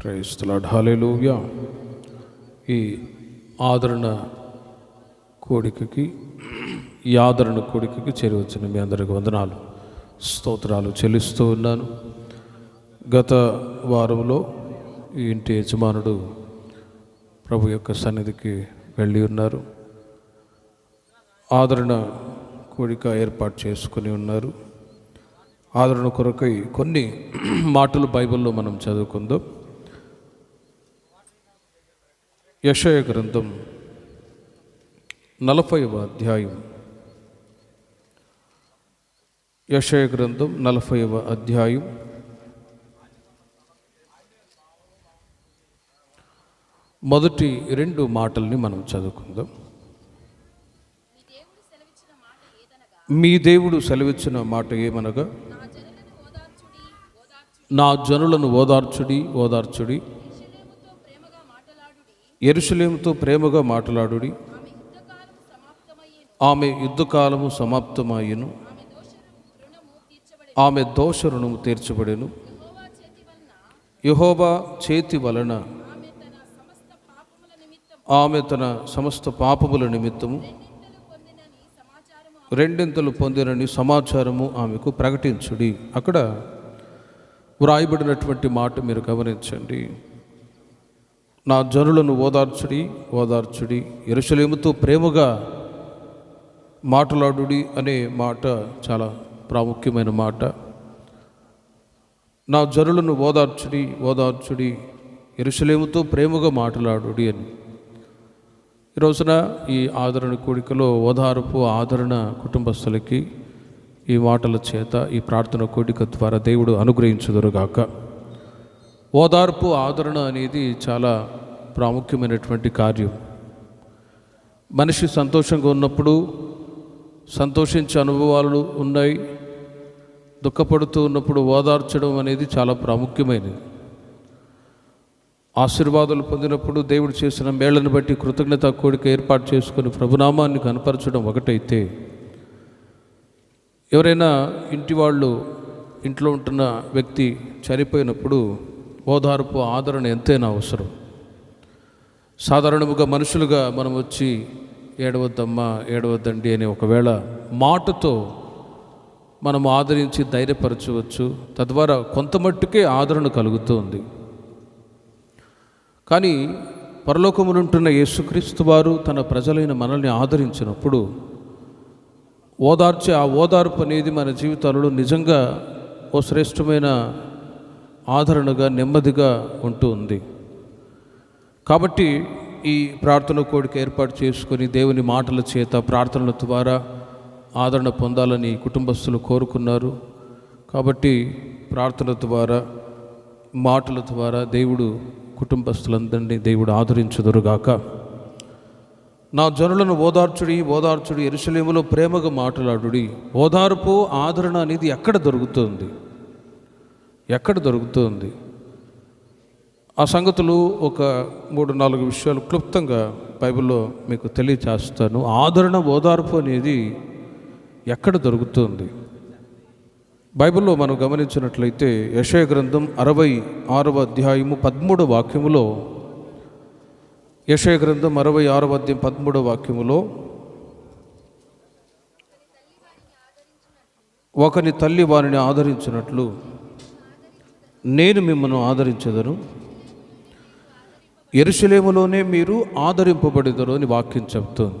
క్రైస్తలాడ్ హాలేలుగా ఈ ఆదరణ కోడికకి ఈ ఆదరణ కోడికకి చేరవచ్చిన మీ అందరికి వందనాలు స్తోత్రాలు చెల్లిస్తూ ఉన్నాను. గత వారంలో ఈ ఇంటి యజమానుడు ప్రభు యొక్క సన్నిధికి వెళ్ళి ఉన్నారు. ఆదరణ కోడిక ఏర్పాటు చేసుకుని ఉన్నారు. ఆదరణ కొరకై కొన్ని మాటలు బైబిల్లో మనం చదువుకుందాం. యశయ గ్రంథం నలభైవ అధ్యాయం. యశయ గ్రంథం నలభైవ అధ్యాయం. మొదటి రెండు మాటల్ని మనం చదువుకుందాం. మీ దేవుడు సెలవిచ్చిన మాట ఏమనగా? నా జనులను ఓదార్చుడి ఓదార్చుడి. ఎరుసలేముతో ప్రేమగా మాట్లాడుడి. ఆమె యుద్ధకాలము సమాప్తమయ్యను ఆమె దోష రుణము తీర్చబడెను. యహోబా చేతి వలన ఆమె తన సమస్త పాపముల నిమిత్తము రెండింతలు పొందినని సమాచారము ఆమెకు ప్రకటించుడి. అక్కడ వ్రాయబడినటువంటి మాట మీరు గమనించండి. నా జనులను ఓదార్చుడి ఓదార్చుడి. ఎరుసలేముతో ప్రేమగా మాట్లాడుడి అనే మాట చాలా ప్రాముఖ్యమైన మాట. నా జనులను ఓదార్చుడి ఓదార్చుడి. ఎరుసలేముతో ప్రేమగా మాట్లాడుడి అని. ఈ రోజున ఈ ఆదరణ కోడికలో ఓదార్పు ఆదరణ కుటుంబస్తులకి ఈ మాటల చేత ఈ ప్రార్థన కోడిక ద్వారా దేవుడు అనుగ్రహించుదురుగాక. ఓదార్పు ఆదరణ అనేది చాలా ప్రాముఖ్యమైనటువంటి కార్యం. మనిషి సంతోషంగా ఉన్నప్పుడు సంతోషించే అనుభవాలు ఉన్నాయి. దుఃఖపడుతూ ఉన్నప్పుడు ఓదార్చడం అనేది చాలా ప్రాముఖ్యమైనది. ఆశీర్వాదాలు పొందినప్పుడు దేవుడు చేసిన మేళ్ళను బట్టి కృతజ్ఞత కోడిక ఏర్పాటు చేసుకుని ప్రభునామాన్ని కనపరచడం ఒకటైతే ఎవరైనా ఇంటి వాళ్ళు ఇంట్లో ఉంటున్న వ్యక్తి చనిపోయినప్పుడు ఓదార్పు ఆదరణ ఎంతైనా అవసరం? సాధారణముగా మనుషులుగా మనం వచ్చి ఏడవద్దమ్మా ఏడవద్దండి అనే ఒకవేళ మాటతో మనం ఆదరించి ధైర్యపరచవచ్చు. తద్వారా కొంత మట్టుకే ఆదరణ కలుగుతుంది. కానీ పరలోకమునుంటున్న యేసుక్రీస్తు వారు తన ప్రజలైన మనల్ని ఆదరించినప్పుడు ఓదార్చే ఆ ఓదార్పు అనేది మన జీవితాలలో నిజంగా ఓ శ్రేష్టమైన ఆదరణగా నెమ్మదిగా ఉంటూ ఉంది. కాబట్టి ఈ ప్రార్థన కోడిక ఏర్పాటు చేసుకొని దేవుని మాటల చేత ప్రార్థనల ద్వారా ఆదరణ పొందాలని కుటుంబస్తులు కోరుకున్నారు. కాబట్టి ప్రార్థన ద్వారా మాటల ద్వారా దేవుడు కుటుంబస్తులందరినీ దేవుడు ఆదరించుదురుగాక. నా జనులను ఓదార్చుడి ఓదార్చుడి ఎరుసలేములో ప్రేమగా మాట్లాడుడి. ఓదార్పు ఆదరణ అనేది ఎక్కడ దొరుకుతుంది? ఎక్కడ దొరుకుతుంది? ఆ సంగతులు ఒక మూడు నాలుగు విషయాలు క్లుప్తంగా బైబిల్లో మీకు తెలియచేస్తాను. ఆదరణ ఓదార్పు అనేది ఎక్కడ దొరుకుతుంది? బైబిల్లో మనం గమనించినట్లయితే యశయ గ్రంథం అరవై ఆరవ అధ్యాయము పదమూడవ వాక్యములో యశయ గ్రంథం అరవై ఆరవ అధ్యాయం పదమూడవ వాక్యములో ఒకని తల్లి వారిని ఆదరించినట్లు నేను మిమ్మల్ని ఆదరించదను ఎరుసలేములోనే మీరు ఆదరింపబడేదరు అని వాక్యం చెప్తుంది.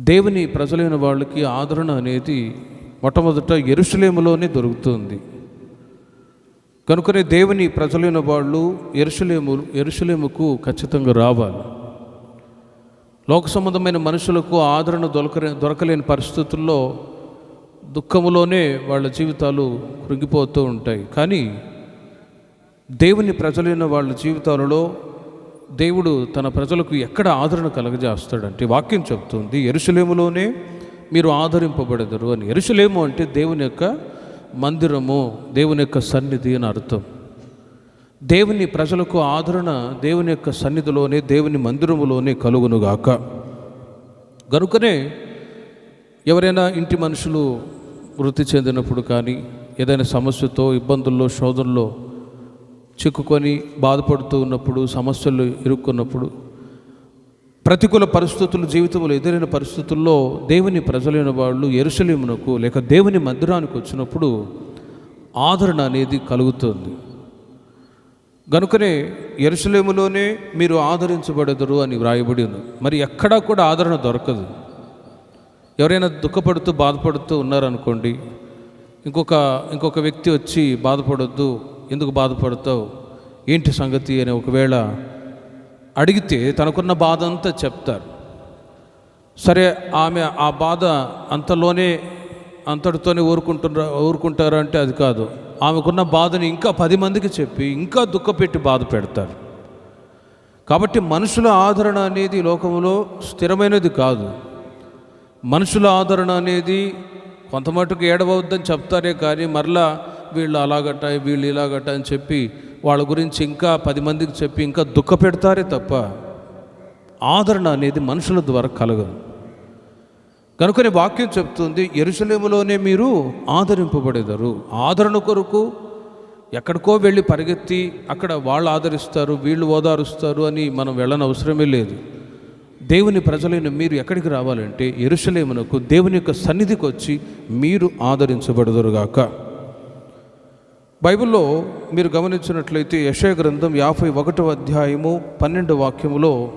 దేవుని ప్రజలైన వాళ్ళకి ఆదరణ అనేది మొట్టమొదట ఎరుసలేములోనే దొరుకుతుంది. కనుకనే దేవుని ప్రజలైన వాళ్ళు ఎరుసలేము ఎరుసలేముకు ఖచ్చితంగా రావాలి. లోక సంబంధమైన మనుషులకు ఆదరణ దొరక దొరకలేని పరిస్థితుల్లో దుఃఖములోనే వాళ్ళ జీవితాలు కృంగిపోతూ ఉంటాయి. కానీ దేవుని ప్రజలైన వాళ్ళ జీవితాలలో దేవుడు తన ప్రజలకు ఎక్కడ ఆదరణ కలగజేస్తాడంటే వాక్యం చెప్తుంది ఎరుసలేములోనే మీరు ఆదరింపబడదరు అని. ఎరుసలేము అంటే దేవుని యొక్క మందిరము దేవుని యొక్క సన్నిధి అని అర్థం. దేవుని ప్రజలకు ఆదరణ దేవుని యొక్క సన్నిధిలోనే దేవుని మందిరములోనే కలుగునుగాక. గనుకనే ఎవరైనా ఇంటి మనుషులు మృతి చెందినప్పుడు కానీ ఏదైనా సమస్యతో ఇబ్బందుల్లో శోధనలో చిక్కుకొని బాధపడుతూ ఉన్నప్పుడు సమస్యలు ఇరుక్కున్నప్పుడు ప్రతికూల పరిస్థితులు జీవితంలో ఎదురైన పరిస్థితుల్లో దేవుని ప్రజలైన వాళ్ళు ఎరుసలేమునకు లేక దేవుని మందిరానికి వచ్చినప్పుడు ఆదరణ అనేది కలుగుతుంది. గనుకనే ఎరుసలేములోనే మీరు ఆదరించబడదరు అని వ్రాయబడి ఉంది. మరి ఎక్కడా కూడా ఆదరణ దొరకదు. ఎవరైనా దుఃఖపడుతూ బాధపడుతూ ఉన్నారనుకోండి ఇంకొక ఇంకొక వ్యక్తి వచ్చి బాధపడొద్దు ఎందుకు బాధపడతావు ఏంటి సంగతి అని ఒకవేళ అడిగితే తనకున్న బాధ అంతా చెప్తారు. సరే ఆమె ఆ బాధ అంతలోనే అంతటితోనే ఊరుకుంటున్నా ఊరుకుంటారు అంటే అది కాదు. ఆమెకున్న బాధని ఇంకా పది మందికి చెప్పి ఇంకా దుఃఖపెట్టి బాధ పెడతారు. కాబట్టి మనుషుల ఆదరణ అనేది లోకంలో స్థిరమైనది కాదు. మనుషుల ఆదరణ అనేది కొంతమటుకు ఏడవద్దని చెప్తారే కానీ మరలా వీళ్ళు అలాగట వీళ్ళు ఇలాగట అని చెప్పి వాళ్ళ గురించి ఇంకా పది మందికి చెప్పి ఇంకా దుఃఖ పెడతారే తప్ప ఆదరణ అనేది మనుషుల ద్వారా కలగదు. కనుకనే వాక్యం చెప్తుంది ఎరుసలేములోనే మీరు ఆదరింపబడేదారు. ఆదరణ కొరకు ఎక్కడికో వెళ్ళి పరిగెత్తి అక్కడ వాళ్ళు ఆదరిస్తారు వీళ్ళు ఓదారుస్తారు అని మనం వెళ్ళని అవసరమే లేదు. దేవుని ప్రజలైన మీరు ఎక్కడికి రావాలంటే ఎరుసలేమునకు దేవుని యొక్క సన్నిధికి వచ్చి మీరు ఆదరించబడదురుగాక. బైబిల్లో మీరు గమనించినట్లయితే యశయ గ్రంథం యాభై ఒకటో అధ్యాయము పన్నెండు వాక్యములో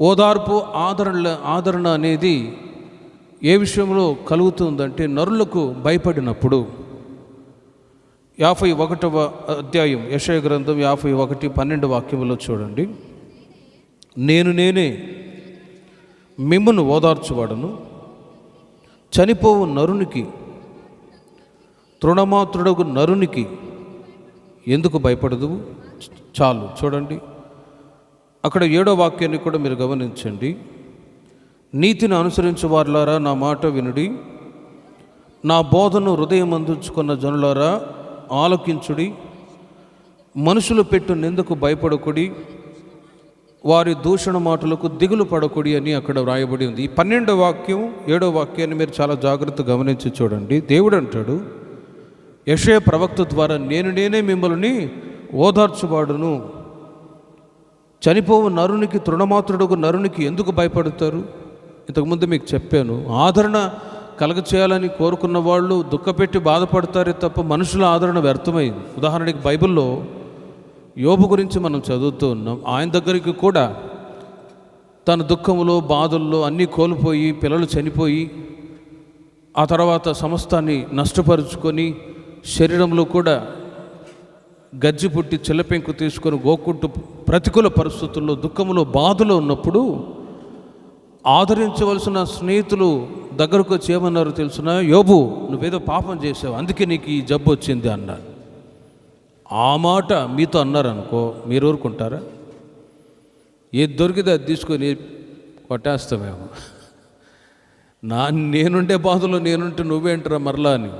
ఓదార్పు ఆదరణ ఆదరణ అనేది ఏ విషయంలో కలుగుతుందంటే నరులకు భయపడినప్పుడు. యాభై ఒకటవ అధ్యాయం యశయ గ్రంథం యాభై ఒకటి పన్నెండు వాక్యములో చూడండి. నేను నేనే మిమ్మను ఓదార్చువాడను. చనిపోవు నరునికి తృణమాత్రుడగు నరునికి ఎందుకు భయపడదు చాలు చూడండి. అక్కడ ఏడో వాక్యాన్ని కూడా మీరు గమనించండి. నీతిని అనుసరించు వారులారా నా మాట వినుడి. నా బోధను హృదయం అందించుకున్న జనులారా ఆలోకించుడి. మనుషులు పెట్టు నిందకు భయపడకుడి. వారి దూషణ మాటలకు దిగులు పడకూడి అని అక్కడ వ్రాయబడి ఉంది. ఈ పన్నెండో వాక్యం ఏడో వాక్యాన్ని మీరు చాలా జాగ్రత్తగా గమనించి చూడండి. దేవుడు అంటాడు యశయ ప్రవక్త ద్వారా నేను నేనే మిమ్మల్ని ఓదార్చువాడును. చనిపోవు నరునికి తృణమాత్రుడుగు నరునికి ఎందుకు భయపడతారు? ఇంతకుముందు మీకు చెప్పాను ఆదరణ కలగ చేయాలని కోరుకున్న వాళ్ళు దుఃఖపెట్టి బాధపడతారే తప్ప మనుషుల ఆదరణ వ్యర్థమైంది. ఉదాహరణకి బైబిల్లో యోబు గురించి మనం చదువుతూ ఉన్నాం. ఆయన దగ్గరికి కూడా తన దుఃఖములో బాధల్లో అన్నీ కోల్పోయి పిల్లలు చనిపోయి ఆ తర్వాత సమస్తాన్ని నష్టపరుచుకొని శరీరంలో కూడా గజ్జి పుట్టి చిల్లపెంకు తీసుకొని గోకుంటూ ప్రతికూల పరిస్థితుల్లో దుఃఖంలో బాధలో ఉన్నప్పుడు ఆదరించవలసిన స్నేహితులు దగ్గరకు వచ్చి ఏమన్నారో తెలుసిన? యోబు నువ్వేదో పాపం చేసావు అందుకే నీకు ఈ జబ్బు వచ్చింది అన్నారు. ఆ మాట మీతో అన్నారనుకో మీరు ఊరుకుంటారా? ఏది దొరికితే అది తీసుకొని కొట్టేస్తామేమో. నా నేనుండే బాధలో నేనుంటే నువ్వేంటరా మరలా అని.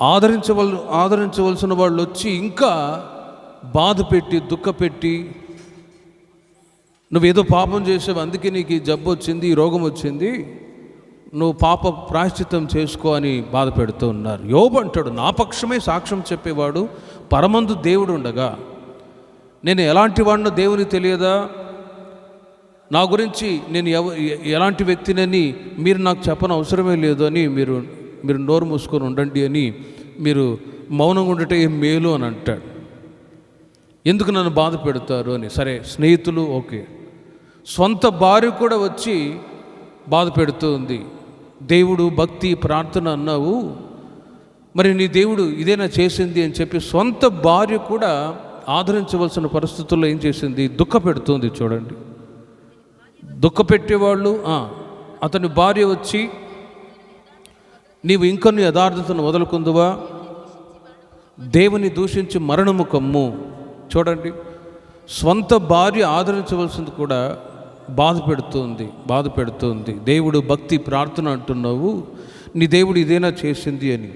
ఆదరించవల్ ఆదరించవలసిన వాళ్ళు వచ్చి ఇంకా బాధ పెట్టి దుఃఖ పెట్టి నువ్వేదో పాపం చేసావు అందుకే నీకు ఈ జబ్బు వచ్చింది ఈ రోగం వచ్చింది నువ్వు పాప ప్రాశ్చిత్తం చేసుకో అని బాధ పెడుతూ ఉన్నారు. యోబు అంటాడు నా పక్షమే సాక్ష్యం చెప్పేవాడు పరమందు దేవుడు ఉండగా. నేను ఎలాంటి వాడినో దేవుని తెలియదా? నా గురించి నేను ఎవ ఎలాంటి వ్యక్తినని మీరు నాకు చెప్పని అవసరమే లేదు అని మీరు మీరు నోరు మూసుకొని ఉండండి అని మీరు మౌనంగా ఉండటే మేలు అని అంటాడు. ఎందుకు నన్ను బాధ పెడతారు అని. సరే స్నేహితులు ఓకే. సొంత భార్య కూడా వచ్చి బాధ పెడుతుంది దేవుడు భక్తి ప్రార్థన అన్నావు. మరి నీ దేవుడు ఇదేనా చేసింది అని చెప్పి సొంత భార్య కూడా ఆదరించవలసిన పరిస్థితుల్లో ఏం చేసింది? దుఃఖ పెడుతుంది చూడండి. దుఃఖ పెట్టేవాళ్ళు అతని భార్య వచ్చి నీవు ఇంకొన్ని యథార్థతను వదులుకుందువా? దేవుని దూషించి మరణము కమ్ము. చూడండి. స్వంత భార్య ఆదరించవలసింది కూడా బాధ పెడుతుంది బాధ పెడుతుంది. దేవుడు భక్తి ప్రార్థన అంటున్నావు నీ దేవుడు ఇదేనా చేసింది అని.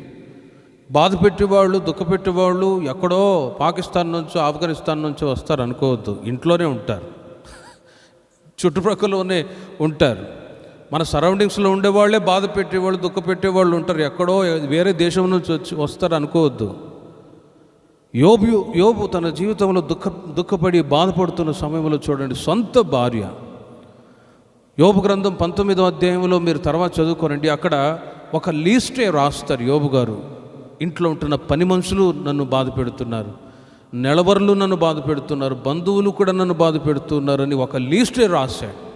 బాధ పెట్టేవాళ్ళు దుఃఖపెట్టేవాళ్ళు ఎక్కడో పాకిస్తాన్ నుంచో ఆఫ్ఘనిస్తాన్ నుంచో వస్తారు అనుకోవద్దు. ఇంట్లోనే ఉంటారు. చుట్టుప్రక్కలనే ఉంటారు. మన సరౌండింగ్స్లో ఉండేవాళ్ళే బాధ పెట్టేవాళ్ళు దుఃఖ పెట్టేవాళ్ళు ఉంటారు. ఎక్కడో వేరే దేశం నుంచి వచ్చి వస్తారు అనుకోవద్దు. యోబు యోబు తన జీవితంలో దుఃఖ దుఃఖపడి బాధపడుతున్న సమయంలో చూడండి సొంత భార్య. యోబు గ్రంథం పంతొమ్మిదో అధ్యాయంలో మీరు తర్వాత చదువుకోనండి. అక్కడ ఒక లీస్టే రాస్తారు యోబు గారు. ఇంట్లో ఉంటున్న పని మనుషులు నన్ను బాధ పెడుతున్నారు. నెలవర్లు నన్ను బాధ పెడుతున్నారు. బంధువులు కూడా నన్ను బాధ పెడుతున్నారని ఒక లీస్టే రాశాడు.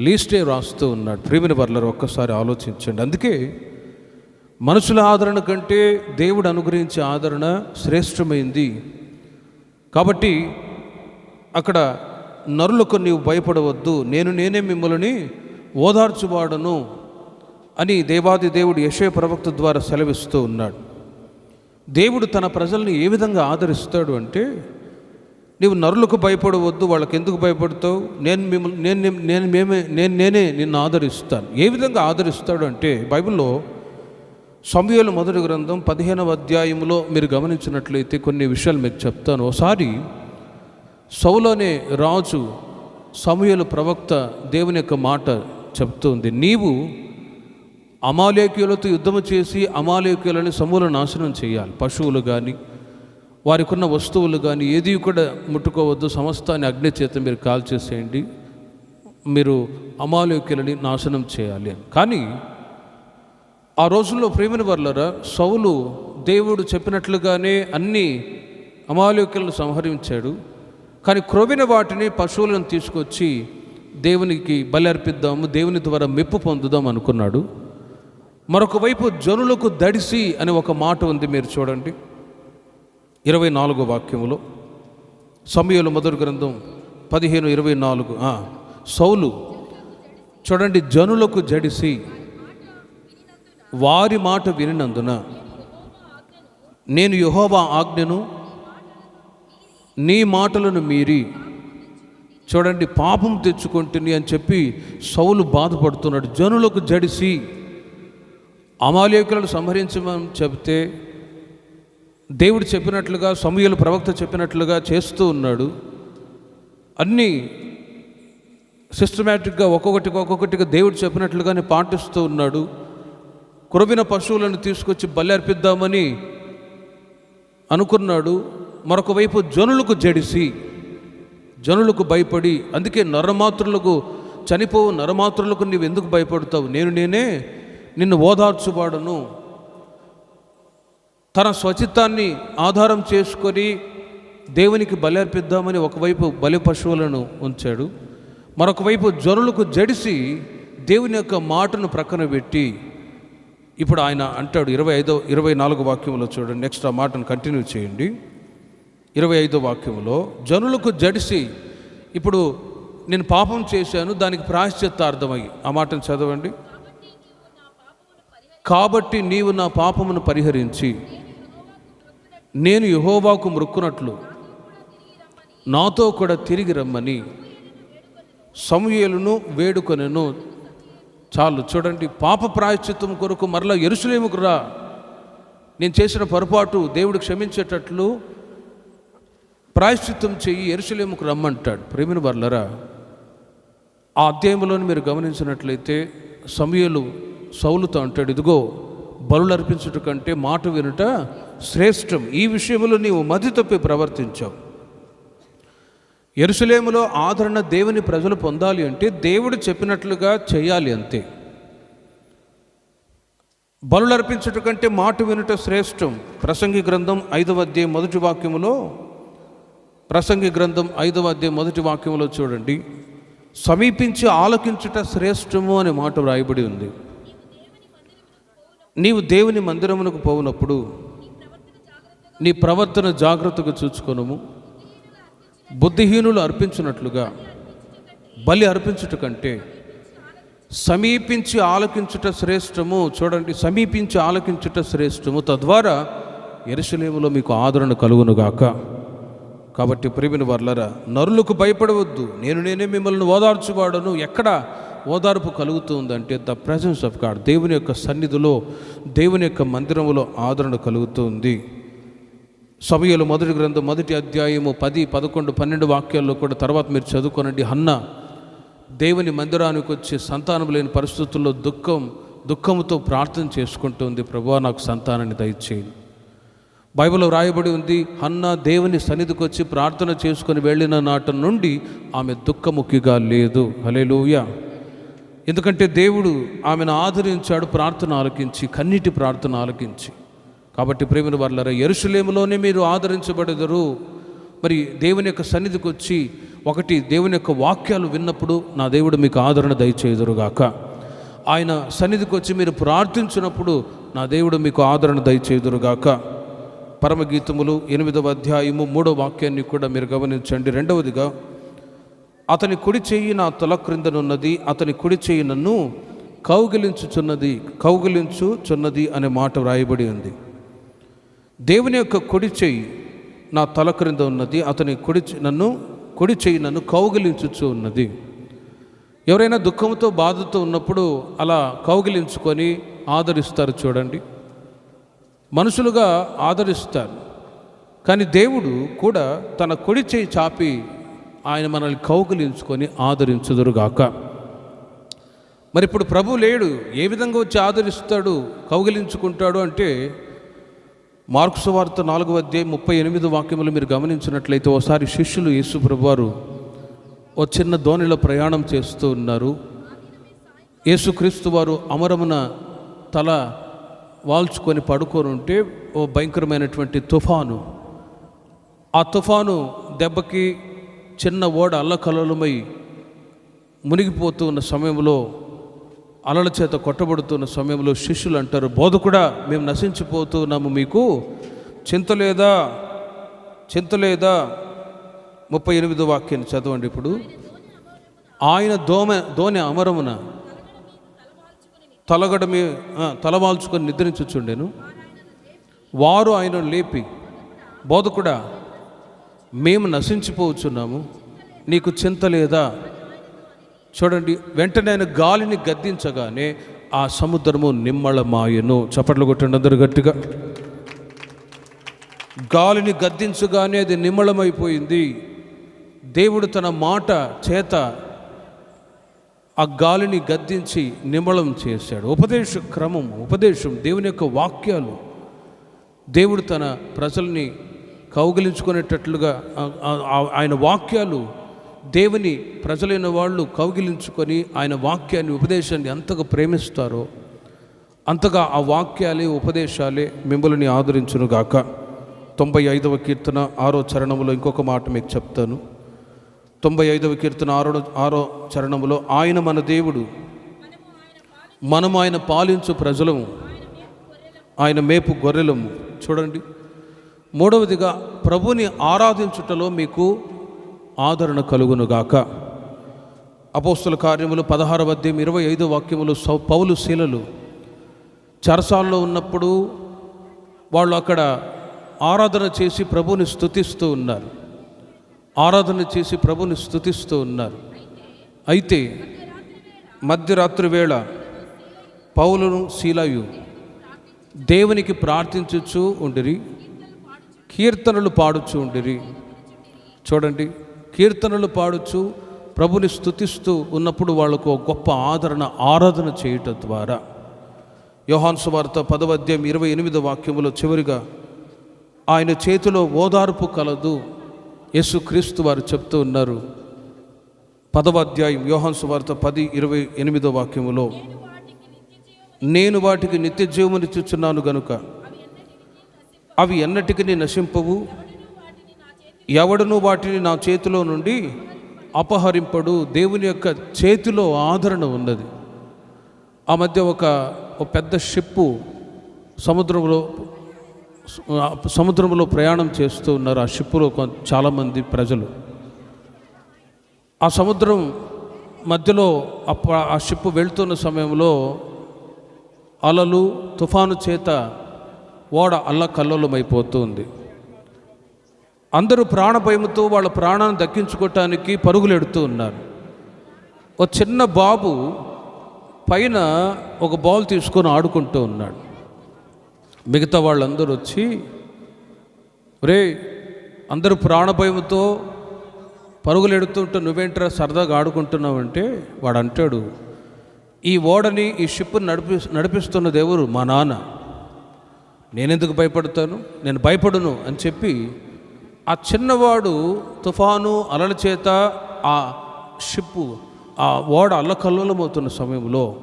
లీస్టే రాస్తూ ఉన్నాడు. ప్రేమిని వర్లరు ఒక్కసారి ఆలోచించండి. అందుకే మనుషుల ఆదరణ కంటే దేవుడు అనుగ్రహించే ఆదరణ శ్రేష్టమైంది. కాబట్టి అక్కడ నరులకు నీవు భయపడవద్దు. నేను నేనే మిమ్మల్ని ఓదార్చువాడను అని దేవాది దేవుడు యశయ ప్రవక్త ద్వారా సెలవిస్తూ ఉన్నాడు. దేవుడు తన ప్రజల్ని ఏ విధంగా ఆదరిస్తాడు అంటే నీవు నరులకు భయపడవద్దు వాళ్ళకి ఎందుకు భయపడతావు? నేను మిమ్మల్ని నేను నేను మేమే నేను నేనే నిన్ను ఆదరిస్తాను. ఏ విధంగా ఆదరిస్తాడు అంటే బైబిల్లో సమయాలు మొదటి గ్రంథం పదిహేనవ అధ్యాయంలో మీరు గమనించినట్లయితే కొన్ని విషయాలు మీకు చెప్తాను. ఒకసారి సౌలోనే రాజు సమయలు ప్రవక్త దేవుని యొక్క మాట చెప్తుంది. నీవు అమాలేక్యులతో యుద్ధము చేసి అమాలేక్యులని సమూల నాశనం చేయాలి. పశువులు కానీ వారికి ఉన్న వస్తువులు కానీ ఏది కూడా ముట్టుకోవద్దు. సమస్తాన్ని అగ్ని చేత మీరు కాల్ చేసేయండి మీరు అమాలోక్యులని నాశనం చేయాలి అని. కానీ ఆ రోజుల్లో ప్రేమని వర్లరా సౌలు దేవుడు చెప్పినట్లుగానే అన్ని అమాలోక్యులను సంహరించాడు. కానీ క్రొవిన వాటిని పశువులను తీసుకొచ్చి దేవునికి బలి అర్పిద్దాము దేవుని ద్వారా మెప్పు పొందుదాం అనుకున్నాడు. మరొక వైపు జనులకు దడిసి అనే ఒక మాట ఉంది మీరు చూడండి. ఇరవై నాలుగో వాక్యములో సమయంలో మొదటి గ్రంథం పదిహేను ఇరవై నాలుగు సౌలు చూడండి జనులకు జడిసి వారి మాట వినినందున నేను యహోవా ఆజ్ఞను నీ మాటలను మీరి. చూడండి పాపం తెచ్చుకుంటుంది అని చెప్పి సౌలు బాధపడుతున్నాడు. జనులకు జడిసి అమాలేకులను సంహరించమని చెబితే దేవుడు చెప్పినట్లుగా సమూహలు ప్రవక్త చెప్పినట్లుగా చేస్తూ ఉన్నాడు. అన్నీ సిస్టమేటిక్గా ఒక్కొక్కటికి ఒక్కొక్కటిగా దేవుడు చెప్పినట్లుగానే పాటిస్తూ ఉన్నాడు. కురవిన పశువులను తీసుకొచ్చి బలి అర్పిద్దామని అనుకున్నాడు. మరొక వైపు జనులకు జడిసి జనులకు భయపడి అందుకే నరమాతృలకు చనిపోవు నరమాతృలకు నీవు ఎందుకు భయపడతావు? నేను నేనే నిన్ను ఓదార్చువాడను. తన స్వచిత్తాన్ని ఆధారం చేసుకొని దేవునికి బలర్పిద్దామని ఒకవైపు బలి పశువులను ఉంచాడు మరొక వైపు జనులకు జడిసి దేవుని యొక్క మాటను ప్రక్కన పెట్టి ఇప్పుడు ఆయన అంటాడు ఇరవై ఐదో ఇరవై నాలుగు వాక్యంలో చూడండి నెక్స్ట్ ఆ మాటను కంటిన్యూ చేయండి. ఇరవై ఐదో వాక్యంలో జనులకు జడిసి ఇప్పుడు నేను పాపం చేశాను దానికి ప్రాయశ్చిత్తార్థమై. ఆ మాటను చదవండి. కాబట్టి నీవు నా పాపమును పరిహరించి నేను యహోవాకు మృక్కునట్లు నాతో కూడా తిరిగి రమ్మని సమూయేలును వేడుకొనను. చాలు చూడండి పాప ప్రాయశ్చిత్తం కొరకు మరలా ఎరుసలేముకు రా. నేను చేసిన పొరపాటు దేవుడు క్షమించేటట్లు ప్రాయశ్చిత్తం చెయ్యి ఎరుసలేముకు రమ్మంటాడు. ప్రేమిని వర్లరా ఆ అధ్యాయంలోని మీరు గమనించినట్లయితే సమయలు సౌలుతో అంటాడు ఇదిగో బలులు అర్పించుట కంటే మాట వినుట శ్రేష్టం. ఈ విషయంలో నీవు మతి తప్పి ప్రవర్తించావు. ఎరుసలేములో ఆదరణ దేవుని ప్రజలు పొందాలి అంటే దేవుడు చెప్పినట్లుగా చేయాలి అంతే. బలులు అర్పించుట కంటే మాట వినుట శ్రేష్టం. ప్రసంగి గ్రంథం ఐదవ అధ్యాయం మొదటి వాక్యములో ప్రసంగి గ్రంథం ఐదవ అధ్యాయం మొదటి వాక్యంలో చూడండి. సమీపించి ఆలకించుట శ్రేష్టము అనే మాట వ్రాయబడి ఉంది. నీవు దేవుని మందిరమునకు పోవునప్పుడు నీ ప్రవర్తన జాగ్రత్తగా చూచుకొనుము. బుద్ధిహీనులు అర్పించినట్లుగా బలి అర్పించుట కంటే సమీపించి ఆలకించుట శ్రేష్టము చూడండి సమీపించి ఆలకించుట శ్రేష్టము తద్వారా ఎరుసలేములో మీకు ఆదరణ కలుగునుగాక. కాబట్టి ప్రేమిని వర్లరా నరులకు భయపడవద్దు. నేను నేనే మిమ్మల్ని ఓదార్చువాడను. ఎక్కడ ఓదార్పు కలుగుతుందంటే ద ప్రజెన్స్ ఆఫ్ గాడ్ దేవుని యొక్క సన్నిధిలో దేవుని యొక్క మందిరములో ఆదరణ కలుగుతుంది. సమయలు మొదటి గ్రంథం మొదటి అధ్యాయము పది పదకొండు పన్నెండు వాక్యాల్లో కూడా తర్వాత మీరు చదువుకోనండి. హన్న దేవుని మందిరానికి వచ్చి సంతానం లేని పరిస్థితుల్లో దుఃఖం దుఃఖంతో ప్రార్థన చేసుకుంటుంది ప్రభువా నాకు సంతానాన్ని దయచేయండి బైబిల్లో వ్రాయబడి ఉంది హన్న దేవుని సన్నిధికి వచ్చి ప్రార్థన చేసుకొని వెళ్ళిన నాట నుండి ఆమె దుఃఖముఖిగా లేదు. హలేలుయ ఎందుకంటే దేవుడు ఆమెను ఆదరించాడు ప్రార్థన ఆలకించి కన్నీటి ప్రార్థన ఆలకించి. కాబట్టి ప్రేమిన వాళ్ళరా ఎరుసలేములోనే మీరు ఆదరించబడదరు. మరి దేవుని యొక్క సన్నిధికి వచ్చి ఒకటి దేవుని యొక్క వాక్యాలు విన్నప్పుడు నా దేవుడు మీకు ఆదరణ దయచేయుదురుగాక ఆయన సన్నిధికి వచ్చి మీరు ప్రార్థించినప్పుడు నా దేవుడు మీకు ఆదరణ దయచేయుదురుగాక పరమగీతములు ఎనిమిదవ అధ్యాయము మూడవ వాక్యాన్ని కూడా మీరు గమనించండి. రెండవదిగా అతని కుడి చేయి నా తల క్రిందనున్నది అతని కుడి చేయి నన్ను కౌగిలించుచున్నది కౌగిలించుచున్నది అనే మాట వ్రాయబడి ఉంది. దేవుని యొక్క కుడి చేయి నా తల క్రింద ఉన్నది అతని కుడి నన్ను కుడి చేయి నన్ను కౌగిలించుచు ఉన్నది. ఎవరైనా దుఃఖంతో బాధతో ఉన్నప్పుడు అలా కౌగిలించుకొని ఆదరిస్తారు చూడండి. మనుషులుగా ఆదరిస్తారు. కానీ దేవుడు కూడా తన కొడి చేయి చాపి ఆయన మనల్ని కౌగులించుకొని ఆదరించుదురుగాక. మరి ఇప్పుడు ప్రభు లేడు. ఏ విధంగా వచ్చి ఆదరిస్తాడు కౌగిలించుకుంటాడు అంటే మార్క్సు వార్త నాలుగవ అధ్యాయం ముప్పై ఎనిమిది వాక్యములు మీరు గమనించినట్లయితే ఓసారి శిష్యులు యేసు ప్రభువారు ఓ చిన్న ధోనిలో ప్రయాణం చేస్తూ ఉన్నారు. యేసుక్రీస్తు వారు అమరమున తల వాల్చుకొని పడుకొని ఉంటే ఓ భయంకరమైనటువంటి తుఫాను. ఆ తుఫాను దెబ్బకి చిన్న ఓడ అల్లకలలమై మునిగిపోతూ ఉన్న సమయంలో అలల చేత కొట్టబడుతున్న సమయంలో శిష్యులు అంటారు బోధ కూడా మేము నశించిపోతున్నాము మీకు. చింత లేదా? చింత లేదా? ముప్పై ఎనిమిదో వాక్యాన్ని చదవండి ఇప్పుడు. ఆయన దోమ దోని అమరమున తలగడ మీ తలవాల్చుకొని నిద్రించుచుండెను. వారు ఆయన లేపి బోధకుడా మేము నశించిపోవచ్చున్నాము నీకు చింత లేదా? చూడండి వెంటనే ఆయన గాలిని గద్దించగానే ఆ సముద్రము నిమ్మళమాయను. చప్పట్లు కొట్టండి అందరు గట్టిగా. గాలిని గద్దించగానే అది నిమ్మళమైపోయింది. దేవుడు తన మాట చేత ఆ గాలిని గద్దించి నిమ్మళం చేశాడు. ఉపదేశ క్రమం ఉపదేశం దేవుని యొక్క వాక్యాలు. దేవుడు తన ప్రజల్ని కౌగిలించుకునేటట్లుగా ఆయన వాక్యాలు దేవుని ప్రజలైన వాళ్ళు కౌగిలించుకొని ఆయన వాక్యాన్ని ఉపదేశాన్ని ఎంతగా ప్రేమిస్తారో అంతగా ఆ వాక్యాలే ఉపదేశాలే మిమ్మల్ని ఆదరించునుగాక. తొంభై ఐదవ కీర్తన ఆరో చరణంలో ఇంకొక మాట మీకు చెప్తాను. తొంభై ఐదవ కీర్తన ఆరో ఆరో చరణములో ఆయన మన దేవుడు. మనము ఆయన పాలించు ప్రజలము. ఆయన మేపు గొర్రెలము. చూడండి. మూడవదిగా ప్రభుని ఆరాధించుటలో మీకు ఆదరణ కలుగునుగాక. అపోస్తుల కార్యములు పదహారవ అధ్యాయం ఇరవై ఐదు వాక్యములు సౌ పౌలు శీలలు. చరసాల్లో ఉన్నప్పుడు వాళ్ళు అక్కడ ఆరాధన చేసి ప్రభుని స్తుతిస్తూ ఉన్నారు. ఆరాధన చేసి ప్రభుని స్థుతిస్తూ ఉన్నారు. అయితే మధ్యరాత్రి వేళ పౌలను శీలయు దేవునికి ప్రార్థించుచు ఉండిరి కీర్తనలు పాడుచు ఉండిరి. చూడండి కీర్తనలు పాడుచు ప్రభుని స్థుతిస్తూ ఉన్నప్పుడు వాళ్ళకు గొప్ప ఆదరణ ఆరాధన చేయటం ద్వారా. యోహాన్ సువార్త పదవ అధ్యాయం ఇరవై ఎనిమిది వాక్యములో చివరిగా ఆయన చేతిలో ఓదార్పు కలదు. యేసుక్రీస్తు వారు చెప్తూ ఉన్నారు. పదవ అధ్యాయం యోహాన్ సువార్త పది ఇరవై ఎనిమిదో వాక్యములో నేను వాటికి నిత్య జీవమునిచ్చుచున్నాను గనుక అవి ఎన్నటికి నశింపవు? ఎవడను వాటిని నా చేతిలో నుండి అపహరింపడు. దేవుని యొక్క చేతిలో ఆదరణ ఉన్నది. ఆ మధ్య ఒక పెద్ద షిప్పు సముద్రంలో సముద్రంలో ప్రయాణం చేస్తూ ఉన్నారు ఆ షిప్పులో చాలామంది ప్రజలు. ఆ సముద్రం మధ్యలో అప్ప ఆ షిప్పు వెళ్తున్న సమయంలో అలలు తుఫాను చేత ఓడ అల్ల ఉంది అందరూ ప్రాణభయముతో వాళ్ళ ప్రాణాన్ని దక్కించుకోవటానికి పరుగులెడుతూ ఉన్నారు. ఒక చిన్న బాబు పైన ఒక బాల్ తీసుకొని ఆడుకుంటూ ఉన్నాడు. మిగతా వాళ్ళందరూ వచ్చి రే అందరూ ప్రాణభయంతో పరుగులు ఎడుతుంటే నువ్వేంట్రా సరదాగా ఆడుకుంటున్నావంటే వాడు అంటాడు ఈ ఓడని ఈ షిప్ని నడిపి నడిపిస్తున్న దేవుడు మా నాన్న. నేనెందుకు భయపడతాను? నేను భయపడును అని చెప్పి ఆ చిన్నవాడు తుఫాను అలల చేత ఆ షిప్పు ఆ ఓడ అల్లకల్లోలమవుతున్న సమయంలో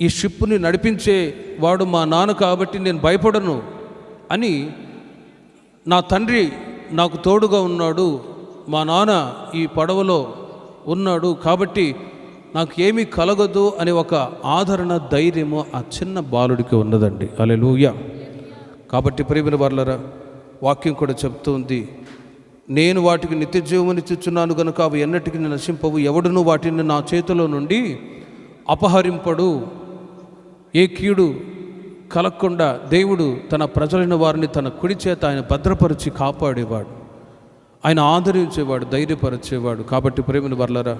ఈ షిప్పుని నడిపించే వాడు మా నాన్న కాబట్టి నేను భయపడను అని నా తండ్రి నాకు తోడుగా ఉన్నాడు. మా నాన్న ఈ పడవలో ఉన్నాడు కాబట్టి నాకు ఏమీ కలగదు అనే ఒక ఆదరణ ధైర్యము ఆ చిన్న బాలుడికి ఉన్నదండి. అలెలుయ కాబట్టి ప్రేమిన వర్లరా వాక్యం కూడా చెప్తుంది నేను వాటికి నిత్య జీవమునిచ్చుచున్నాను కనుక అవి ఎన్నటికి నశింపవు. ఎవడును వాటిని నా చేతిలో నుండి అపహరింపడు. ఏ కీడు కలగకుండా దేవుడు తన ప్రజలైన వారిని తన కుడి చేత ఆయన భద్రపరిచి కాపాడేవాడు. ఆయన ఆదరించేవాడు ధైర్యపరిచేవాడు. కాబట్టి ప్రేమను వర్లరా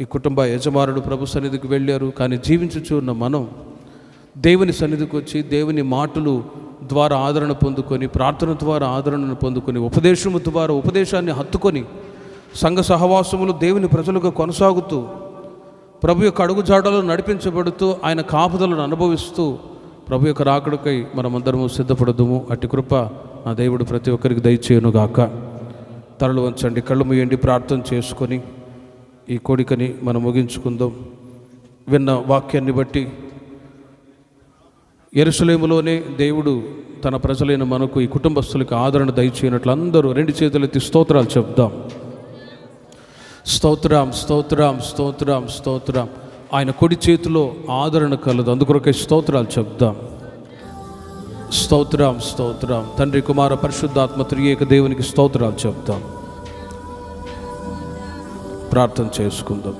ఈ కుటుంబ యజమానుడు ప్రభు సన్నిధికి వెళ్ళారు. కానీ జీవించుచూ ఉన్న మనం దేవుని సన్నిధికి వచ్చి దేవుని మాటలు ద్వారా ఆదరణ పొందుకొని ప్రార్థన ద్వారా ఆదరణను పొందుకొని ఉపదేశము ద్వారా ఉపదేశాన్ని హత్తుకొని సంఘ సహవాసములు దేవుని ప్రజలుగా కొనసాగుతూ ప్రభు యొక్క అడుగుజాడలో నడిపించబడుతూ ఆయన కాపుదలను అనుభవిస్తూ ప్రభు యొక్క రాకడకై మనమందరము సిద్ధపడదుము. అట్టి కృప నా దేవుడు ప్రతి ఒక్కరికి దయచేయనుగాక. తరలు వంచండి కళ్ళు మూయండి ప్రార్థన చేసుకొని ఈ కోడికని మనం ముగించుకుందాం. విన్న వాక్యాన్ని బట్టి ఎరుసలేములోనే దేవుడు తన ప్రజలైన మనకు ఈ కుటుంబస్తులకు ఆదరణ దయచేయనట్లు అందరూ రెండు చేతులెత్తి స్తోత్రాలు చెప్దాం. స్తోత్రం స్తోత్రం స్తోత్రం స్తోత్రం. ఆయన కుడి చేతిలో ఆదరణ కలదు. అందుకొరకే స్తోత్రాలు చెప్దాం. స్తోత్రం స్తోత్రం. తండ్రి కుమార పరిశుద్ధాత్మ త్రియేక దేవునికి స్తోత్రాలు చెప్తాం ప్రార్థన చేసుకుందాం.